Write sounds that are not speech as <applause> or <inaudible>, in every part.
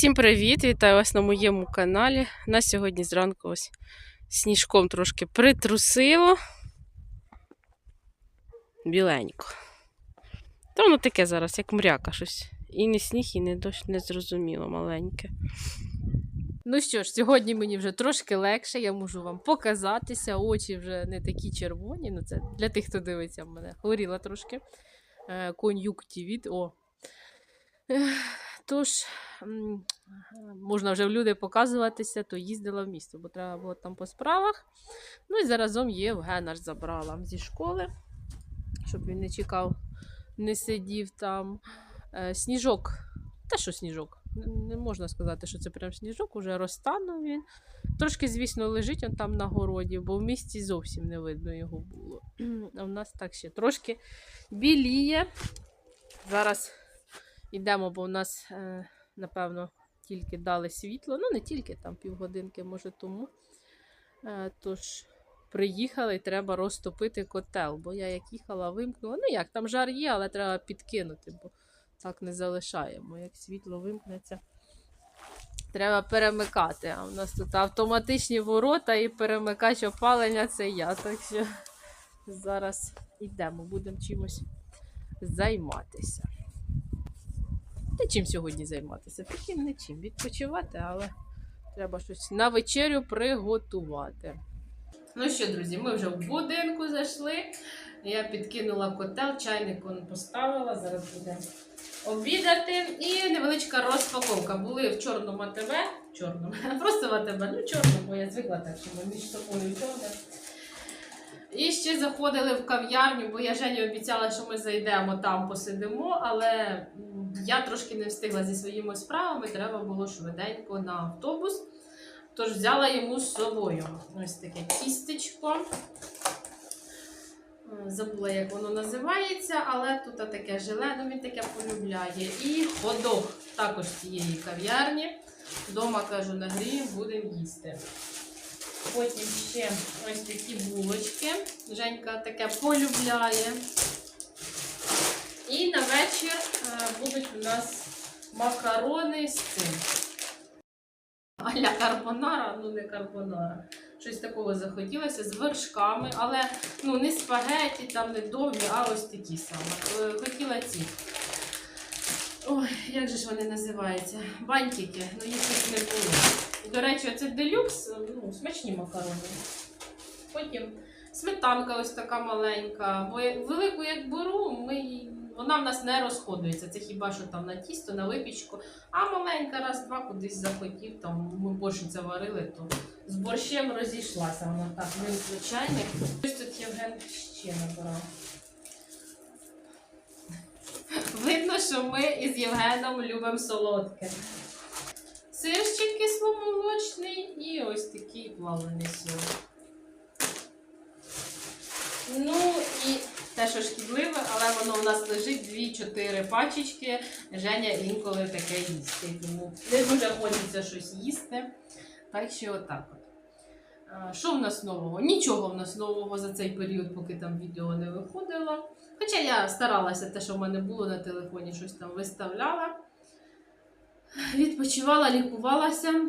Всім привіт! Вітаю вас на моєму каналі. Нас сьогодні зранку ось сніжком трошки притрусило. Біленько. Та воно таке зараз, як мряка щось. І не сніг, і не дощ, не зрозуміло маленьке. Ну що ж, сьогодні мені вже трошки легше, я можу вам показатися. Очі вже не такі червоні. Ну, це для тих, хто дивиться мене. Хворіла трошки. Е, Кон'юктивіт. О. Тож, можна вже в люди показуватися, то їздила в місто, бо треба було там по справах. Ну і заразом Євгена ж забрала зі школи, щоб він не чекав, не сидів там. Е, сніжок. Та що сніжок? Не можна сказати, що це прям сніжок, уже розтанув він. Трошки, звісно, лежить он там на городі, бо в місті зовсім не видно його було. <clears throat> А в нас так ще трошки біліє. Зараз йдемо, бо в нас, е, напевно, тільки дали світло. Ну, не тільки там півгодинки, може, тому. Е, тож, приїхали і треба розтопити котел. Бо я як їхала, вимкнула. Ну як, там жар є, але треба підкинути, бо так не залишаємо. Як світло вимкнеться, треба перемикати. А в нас тут автоматичні ворота і перемикач опалення це я. Так що зараз йдемо, будемо чимось займатися. Та чим сьогодні займатися? Таким не чим. Відпочивати, але треба щось на вечерю приготувати. Ну що, друзі, ми вже в будинку зайшли. Я підкинула котел, чайник он поставила. Зараз будемо обідати. І невеличка розпаковка. Були в чорному АТБ. Чорному, <laughs> просто в АТБ, ну чорному, бо я звикла так, що ми між собою чорне. І ще заходили в кав'ярню, бо я Жені обіцяла, що ми зайдемо там, посидимо, але я трошки не встигла зі своїми справами, треба було швиденько на автобус. Тож взяла йому з собою ось таке тістечко. Е, Забула, як воно називається, але тут таке желе, ну він таке полюбляє. І ходок також цієї кав'ярні. Дома кажу, нагріємо, будемо їсти. Потім ще ось такі булочки. Женька таке полюбляє. І на вечір е, будуть у нас макарони з цим. Аля карбонара, ну не карбонара. Щось такого захотілося з вершками, але ну не спагеті, там не довгі, а ось такі саме. Е, Хотіла ці. Ой, як же ж вони називаються? Бантики, ну їх тут не було. До речі, це делюкс, ну, смачні макарони. Потім сметанка ось така маленька. Бо велику як беру, ми, вона в нас не розходується. Це хіба що там на тісто, на випічку. А маленька раз-два кудись захотів, там ми борщиця варили, то з борщем розійшлася вона так, незвичайник. Ось тут Євген ще набрав. Видно, що ми із Євгеном любимо солодке. Сирчик кисломолочний і ось такий плавлений сир. Ну і те, що шкідливе, але воно у нас лежить 2-4 пачечки. Женя інколи таке їсти. Тому не дуже хочеться щось їсти. Так що отак от. А, Що в нас нового? Нічого в нас нового за цей період, поки там відео не виходило. Хоча я старалася, те, що в мене було на телефоні, щось там виставляла. Відпочивала, лікувалася.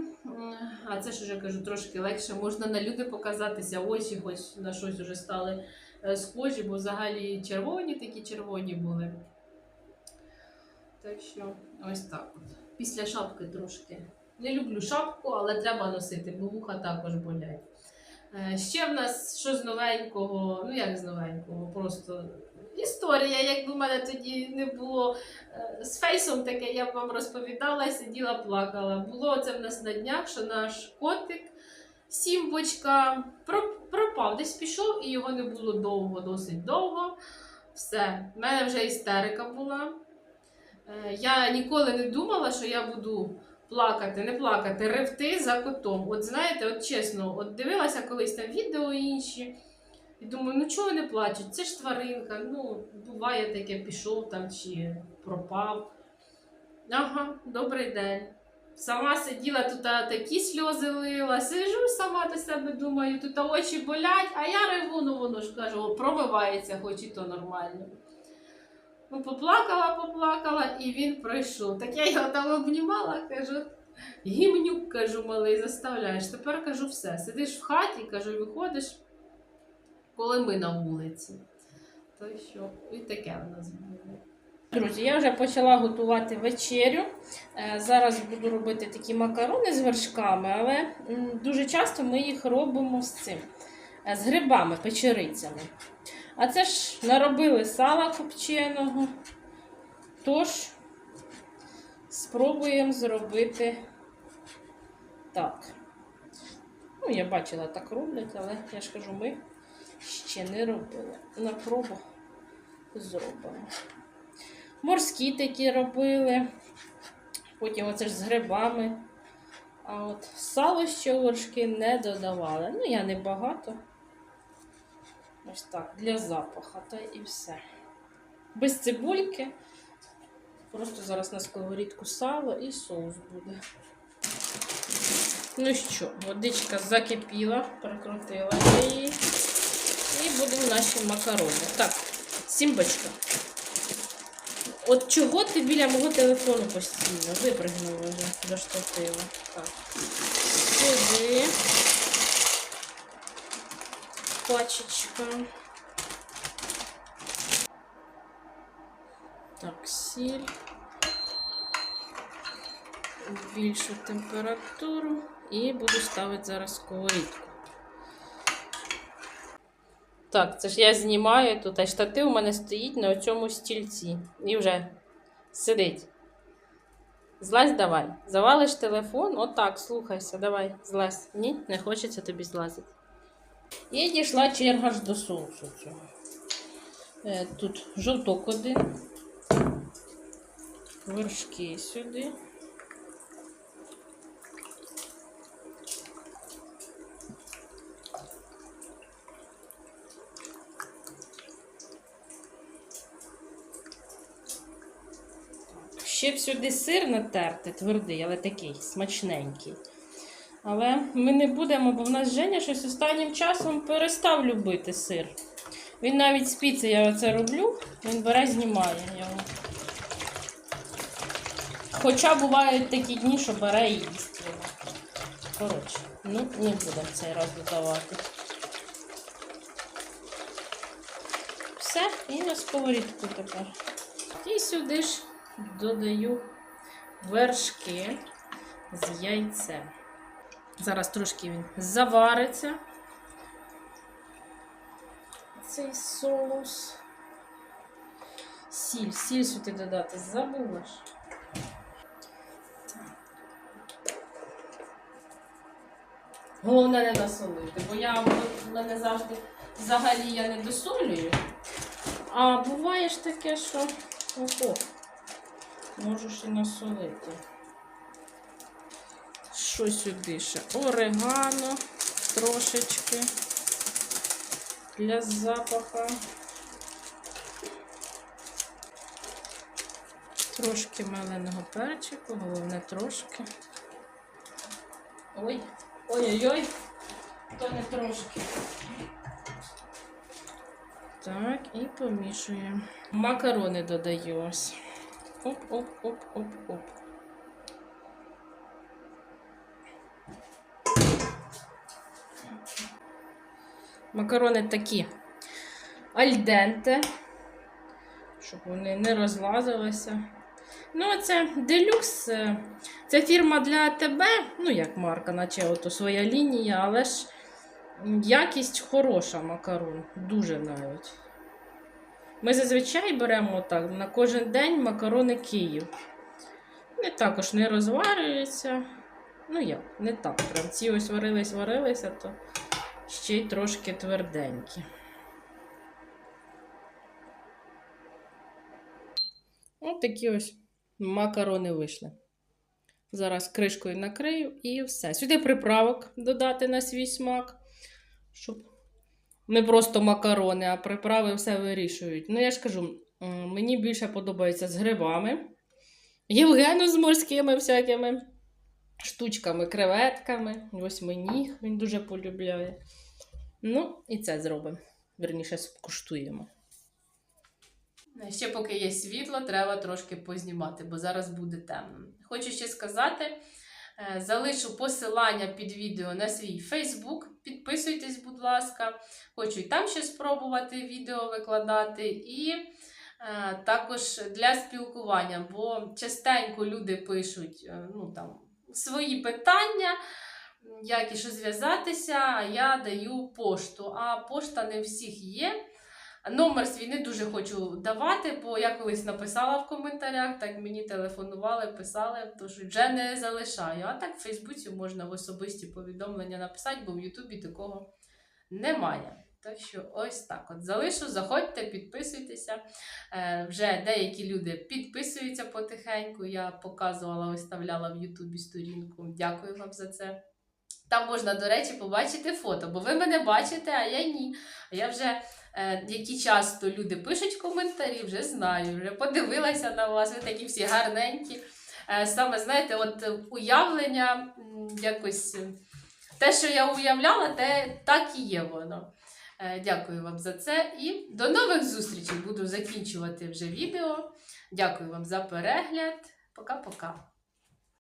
А це ж уже кажу трошки легше. Можна на люди показатися, очі хоч на щось вже стали е, схожі, бо взагалі червоні такі червоні були. Так що ось так от. Pісля шапки трошки. Не люблю шапку, але треба носити, бо вуха також болять. Е, Ще в нас що з новенького, ну як з новенького, просто історія, якби в мене тоді не було Е, з фейсом таке, я б вам розповідала, сиділа, плакала. Було це в нас на днях, що наш котик, сімбочка, пропав, десь пішов, і його не було довго, досить довго. Все, в мене вже істерика була. Е, Я ніколи не думала, що я буду плакати, не плакати, ревти за котом. От знаєте, от чесно, от дивилася колись там відео інші. І думаю, ну чого не плачуть? Це ж тваринка. Ну, буває таке, пішов там чи пропав. Ага, добрий день. Сама сиділа тут такі сльози лила, сижу сама до себе думаю, тут очі болять, а я реву, ну воно ж кажу, промивається, хоч і то нормально. Ну, поплакала, поплакала, і він пройшов. Так я його там обнімала, кажу, Гімнюк, кажу, малий, заставляєш. Тепер кажу все. Сидиш в хаті, кажу, виходиш, коли ми на вулиці. То що? І таке в нас було. Друзі, я вже почала готувати вечерю. Е, Зараз буду робити такі макарони з вершками, але дуже часто ми їх робимо з цим, е, з грибами, печерицями. А це ж наробили сала копченого. Тож спробуємо зробити так. Ну, я бачила, так роблять, але я ж кажу, ми ще не робили. На пробу зробимо. Морські такі робили. Потім оце ж з грибами. А от сало ще у вершки не додавали. Ну, я не багато. Ось так, для запаха, та і все. Без цибульки. Просто зараз на сковорідку сало і соус буде. Ну що, водичка закипіла, прикрутила її. І будемо наші макарони. Так, Сімбочка. От чого ти біля мого телефону постійно? Випригнула вже, до штатива. Так. Сюди. Пачечка. Так, сіль. Більшу температуру і буду ставити зараз сковорідку. Так, це ж я знімаю тут, а штатив у мене стоїть на цьому стільці. І вже сидить. Злазь давай. Завалиш телефон, отак, слухайся, давай, злазь. Ні, не хочеться тобі злазити. І дійшла черга ж до соусу цього. Е, Тут жовток один. Вершки сюди. Ще б сюди сир натерти, твердий, але такий смачненький. Але ми не будемо, бо в нас Женя щось останнім часом перестав любити сир. Він навіть з піци, я оце роблю, він бере, знімає його. Хоча бувають такі дні, що бере і їсть його. Коротше, ну не будемо цей раз додавати. Все, і на сковорідку тепер. І сюди ж додаю вершки з яйцем. Зараз трошки він завариться. Цей соус. Сіль, сіль сюди додати забула ж. Головне не насолити, бо я в мене завжди взагалі я не досолюю. А буває ж таке, що ого, можеш і насолити. Що сюди ще? Орегано трошечки для запаха. Трошки меленого перчику, головне трошки. Ой, ой-ой-ой, то не трошки. Так, і помішуємо. Макарони додаю ось. Оп-оп-оп-оп-оп. Макарони такі альденте, щоб вони не розлазилися. Ну, це делюкс. е, Це фірма для АТБ, ну, як марка, наче ото своя лінія, але ж якість хороша макарон. Дуже навіть. Ми зазвичай беремо отак на кожен день макарони Київ. Вони також не розварюються. Ну як, не так. Прям ці ось варились, варилися, то ще й трошки тверденькі. Ось такі ось макарони вийшли. Зараз кришкою накрию і все. Сюди приправок додати на свій смак, щоб не просто макарони, а приправи все вирішують. Ну, я ж кажу, мені більше подобається з грибами. Євгену з морськими всякими штучками, креветками. Ось мені він дуже полюбляє. Ну, і це зробимо. Верніше, скуштуємо. Ще поки є світло, треба трошки познімати, бо зараз буде темно. Хочу ще сказати, Е, Залишу посилання під відео на свій Фейсбук. Підписуйтесь, будь ласка. Хочу і там ще спробувати відео викладати. І е, також для спілкування, бо частенько люди пишуть е, ну, там, свої питання, як і що зв'язатися, я даю пошту. А пошта не всіх є. Номер свій не дуже хочу давати, бо я колись написала в коментарях, так мені телефонували, писали, тож вже не залишаю. А так в Фейсбуці можна в особисті повідомлення написати, бо в Ютубі такого немає. Так що ось так от залишу, заходьте, підписуйтеся. Е, вже деякі люди підписуються потихеньку. Я показувала, виставляла в Ютубі сторінку. Дякую вам за це. Там можна, до речі, побачити фото, бо ви мене бачите, а я ні. А я вже е, які часто люди пишуть коментарі, вже знаю, вже подивилася на вас, ви такі всі гарненькі. Е, саме, знаєте, от уявлення якось. Те, що я уявляла, те так і є воно. Е, Дякую вам за це і до нових зустрічей. Буду закінчувати вже відео. Дякую вам за перегляд. Пока-пока.